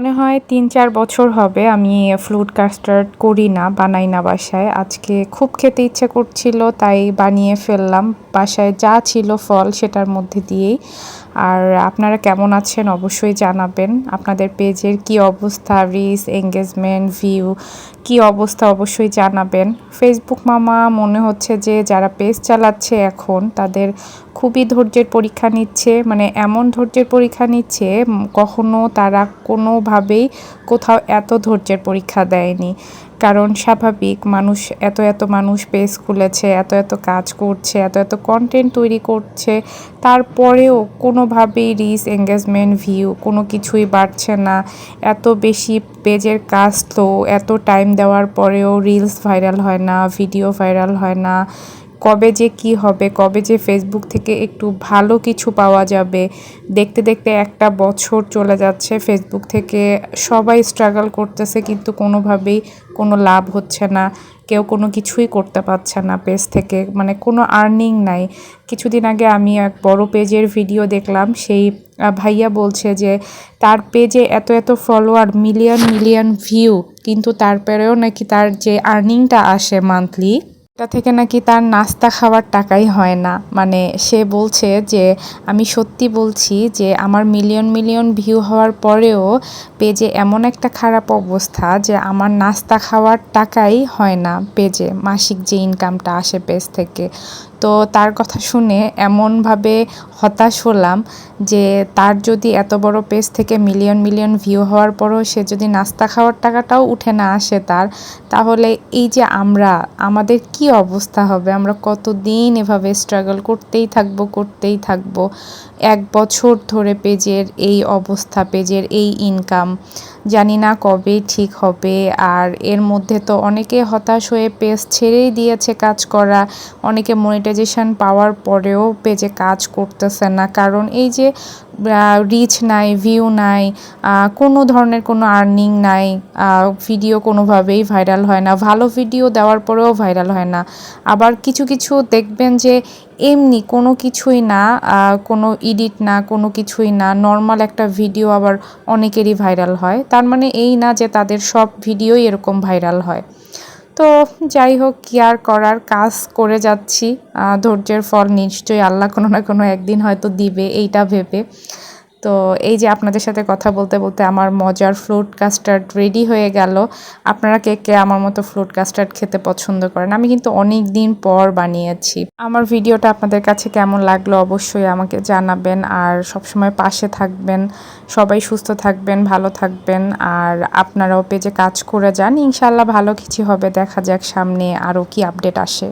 মনে হয় তিন, চার বছর হবে আমি ফ্লুট কাস্টার্ড করি না, বানাই না বাসায়। আজকে খুব খেতে ইচ্ছে করছিল, তাই বানিয়ে ফেললাম। বাসায় যা ছিল ফল সেটার মধ্যে দিয়েই। আর আপনারা কেমন আছেন অবশ্যই জানাবেন। আপনাদের পেজের কি অবস্থা, রিস, এঙ্গেজমেন্ট, ভিউ, কি অবস্থা অবশ্যই জানাবেন। ফেসবুক মামা, মনে হচ্ছে যে যারা পেজ চালাচ্ছে এখন, তাদের খুবই ধৈর্যের পরীক্ষা নিচ্ছে। মানে এমন ধৈর্যের পরীক্ষা নিচ্ছে কখনো তারা কোনোভাবেই কোথাও এত ধৈর্যের পরীক্ষা দেয়নি। কারণ স্বাভাবিক মানুষ এত এত মানুষ পেজ খুলেছে, এত এত কাজ করছে, এত এত কন্টেন্ট তৈরি করছে, তারপরেও কোনোভাবেই রিস এঙ্গেজমেন্ট ভিউ কোনো কিছুই বাড়ছে না। এত বেশি পেজের কাজ তো এত টাইম দেওয়ার পরেও রিলস ভাইরাল হয় না ভিডিও ভাইরাল হয় না। কবে যে কি হবে, কবে যে ফেসবুক থেকে একটু ভালো কিছু পাওয়া যাবে, দেখতে দেখতে একটা বছর চলে যাচ্ছে ফেসবুক থেকে, সবাই স্ট্রাগল করতেছে কিন্তু কোনোভাবেই কোনো লাভ হচ্ছে না, কেউ কোনো কিছুই করতে পারছে না পেজ থেকে মানে কোনো আর্নিং নাই। কিছুদিন আগে আমি এক বড় পেজের ভিডিও দেখলাম, সেই ভাইয়া বলছে যে তার পেজে এত এত ফলোয়ার মিলিয়ন মিলিয়ন ভিউ কিন্তু তারপরেও নাকি তার যে আর্নিংটা আসে মান্থলি এটা থেকে নাকি তার নাস্তা খাওয়ার টাকাই হয় না। মানে সে বলছে যে, আমি সত্যি বলছি যে, আমার মিলিয়ন মিলিয়ন ভিউ হওয়ার পরেও পেজে এমন একটা খারাপ অবস্থা যে, আমার নাস্তা খাওয়ার টাকাই হয় না পেজে, মাসিক যে ইনকামটা আসে পেজ থেকে। তো তার কথা শুনে এমনভাবে হতাশ হলাম যে তার যদি এত বড় পেজ থেকে মিলিয়ন মিলিয়ন ভিউ হওয়ার পরও সে যদি নাস্তা খাওয়ার টাকাটাও উঠে না আসে তার, তাহলে এই যে আমরা, আমাদের কি অবস্থা হবে? আমরা কতদিন এভাবে স্ট্রাগল করতেই থাকব করতেই থাকব? এক বছর ধরে পেজের এই অবস্থা, পেজের এই ইনকাম জানি না কবে ঠিক হবে। আর এর মধ্যে তো অনেকে হতাশ হয়ে পেজ ছেড়েই দিয়েছে কাজ করা। অনেকে মনিটাইজেশন পাওয়ার পরেও পেজে কাজ করতেছে না। কারণ এই যে রিচ নাই ভিউ নাই কোনো ধরনের কোনো আর্নিং নাই ভিডিও কোনোভাবেই ভাইরাল হয় না। ভালো ভিডিও দেওয়ার পরেও ভাইরাল হয় না। আবার কিছু কিছু দেখবেন যে এমনি কোনো কিছুই না কোনো এডিট না, কোনো কিছুই না নর্মাল একটা ভিডিও আবার অনেকেরই ভাইরাল হয়। তার মানে এই না যে তাদের সব ভিডিওই এরকম ভাইরাল হয়। তো যাই হোক, কি আর করার, কাজ করে যাচ্ছি। ধৈর্যের ফল নিশ্চয়ই আল্লাহ কোনো না কোনো একদিন হয়তো দিবে, এইটা ভেবে। তো এই যে আপনাদের সাথে কথা বলতে বলতে আমার মজার ফ্রুট কাস্টার্ড রেডি হয়ে গেল। আপনারা কে কে আমার মতো ফ্রুট কাস্টার্ড খেতে পছন্দ করেন? আমি কিন্তু অনেক দিন পর বানিয়েছি। আমার ভিডিওটা আপনাদের কাছে কেমন লাগল অবশ্যই আমাকে জানাবেন আর সবসময় পাশে থাকবেন। সবাই সুস্থ থাকবেন, ভালো থাকবেন আর আপনারাও পেজে কাজ করে যান। ইনশাল্লাহ ভালো কিছু হবে। দেখা যাক সামনে আরও কি আপডেট আসে।